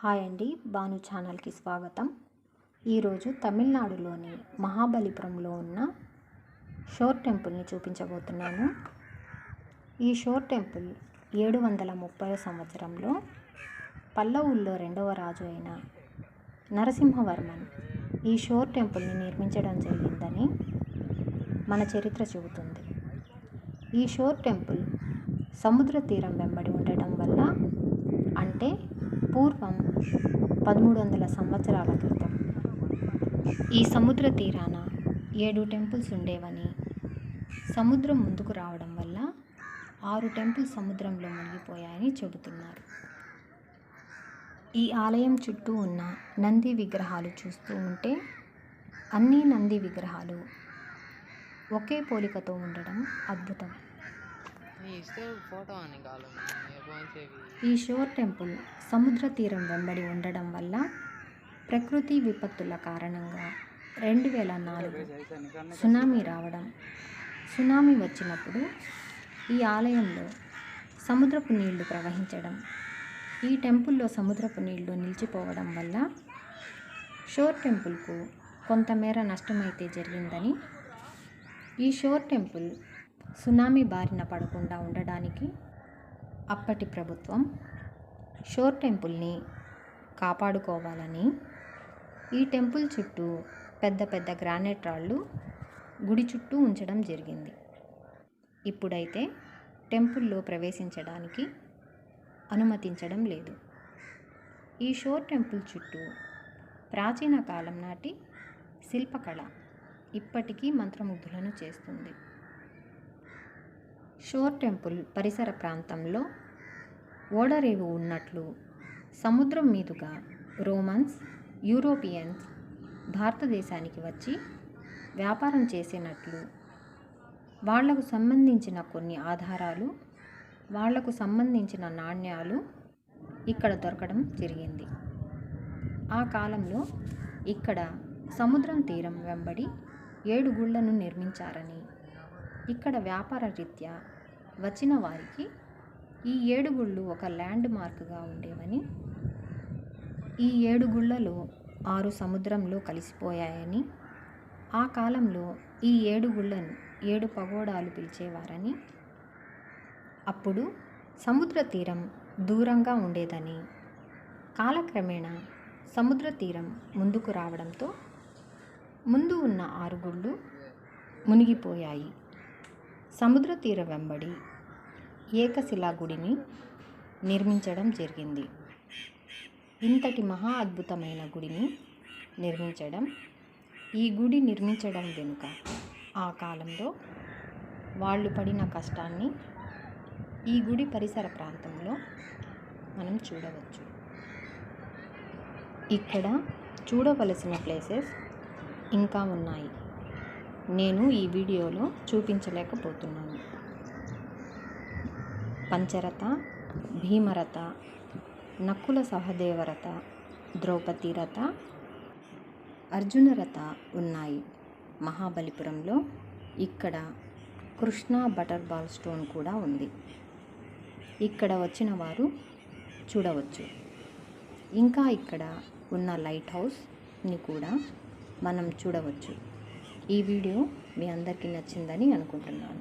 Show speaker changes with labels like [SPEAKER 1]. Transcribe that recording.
[SPEAKER 1] Hi అండి భాను ఛానల్కి స్వాగతం. ఈరోజు తమిళనాడులోని మహాబలిపురంలో ఉన్న షోర్ టెంపుల్ని చూపించబోతున్నాను. ఈ షోర్ టెంపుల్ ఏడు వందల ముప్పై సంవత్సరంలో పల్లవుల్లో రెండవ రాజు అయిన నరసింహవర్మన్ ఈ షోర్ టెంపుల్ని నిర్మించడం జరిగిందని మన చరిత్ర చెబుతుంది. ఈ షోర్ టెంపుల్ సముద్ర తీరం వెంబడి ఉండటం వల్ల అంటే పూర్వం పదమూడు వందల సంవత్సరాల క్రితం. ఈ సముద్ర తీరాన ఏడు టెంపుల్స్ ఉండేవని సముద్రం ముందుకు రావడం వల్ల ఆరు టెంపుల్స్ సముద్రంలో మునిగిపోయాయని చెబుతున్నారు. ఈ ఆలయం చుట్టూ ఉన్న నంది విగ్రహాలు చూస్తూ ఉంటే అన్ని నంది విగ్రహాలు ఒకే పోలికతో ఉండడం అద్భుతం. ఈ షోర్ టెంపుల్ సముద్ర తీరం వెంబడి ఉండడం వల్ల ప్రకృతి విపత్తుల కారణంగా రెండు వేల నాలుగు సునామీ రావడం సునామీ వచ్చినప్పుడు ఈ ఆలయంలో సముద్రపు నీళ్ళు ప్రవహించడం ఈ టెంపుల్లో సముద్రపు నీళ్ళు నిలిచిపోవడం వల్ల షోర్ టెంపుల్కు కొంతమేర నష్టమైతే జరిగిందని ఈ షోర్ టెంపుల్ సునామీ బారిన పడకుండా ఉండడానికి అప్పటి ప్రభుత్వం షోర్ టెంపుల్ని కాపాడుకోవాలని ఈ టెంపుల్ చుట్టూ పెద్ద పెద్ద గ్రానైట్ రాళ్ళు గుడి చుట్టూ ఉంచడం జరిగింది. ఇప్పుడైతే టెంపుల్లో ప్రవేశించడానికి అనుమతించడం లేదు. ఈ షోర్ టెంపుల్ చుట్టూ ప్రాచీన కాలం నాటి శిల్పకళ ఇప్పటికీ మంత్రముగ్ధులను చేస్తుంది. షోర్ టెంపుల్ పరిసర ప్రాంతంలో ఓడరేవు ఉన్నట్లు సముద్రం మీదుగా రోమన్స్ యూరోపియన్స్ భారతదేశానికి వచ్చి వ్యాపారం చేసినట్లు వాళ్ళకు సంబంధించిన కొన్ని ఆధారాలు వాళ్ళకు సంబంధించిన నాణ్యాలు ఇక్కడ దొరకడం జరిగింది. ఆ కాలంలో ఇక్కడ సముద్రం తీరం వెంబడి ఏడు గుళ్ళను నిర్మించారని ఇక్కడ వ్యాపార రీత్యా వచ్చిన వారికి ఈ ఏడు గుళ్ళు ఒక ల్యాండ్ మార్క్గా ఉండేవని ఈ ఏడు గుళ్ళలో ఆరు సముద్రంలో కలిసిపోయాయని ఆ కాలంలో ఈ ఏడు గుళ్ళను ఏడు పగోడాలు పిలిచేవారని అప్పుడు సముద్ర తీరం దూరంగా ఉండేదని. కాలక్రమేణా సముద్ర తీరం ముందుకు రావడంతో ముందు ఉన్న ఆరు గుళ్ళు మునిగిపోయాయి. సముద్ర తీర వెంబడి ఏకశిలా గుడిని నిర్మించడం జరిగింది. ఇంతటి మహా అద్భుతమైన గుడిని నిర్మించడం ఈ గుడి నిర్మించడం వెనుక ఆ కాలంలో వాళ్ళు పడిన కష్టాన్ని ఈ గుడి పరిసర ప్రాంతంలో మనం చూడవచ్చు. ఇక్కడ చూడవలసిన ప్లేసెస్ ఇంకా ఉన్నాయి. నేను ఈ వీడియోలో చూపించలేకపోతున్నాను. పంచరథ భీమరథ నక్కుల సహదేవరథ ద్రౌపది రథ అర్జునరథ ఉన్నాయి. మహాబలిపురంలో ఇక్కడ కృష్ణా బటర్ బాల్ స్టోన్ కూడా ఉంది. ఇక్కడ వచ్చిన వారు చూడవచ్చు. ఇంకా ఇక్కడ ఉన్న లైట్ హౌస్ని కూడా మనం చూడవచ్చు. ఈ వీడియో మీ అందరికీ నచ్చిందని అనుకుంటున్నాను.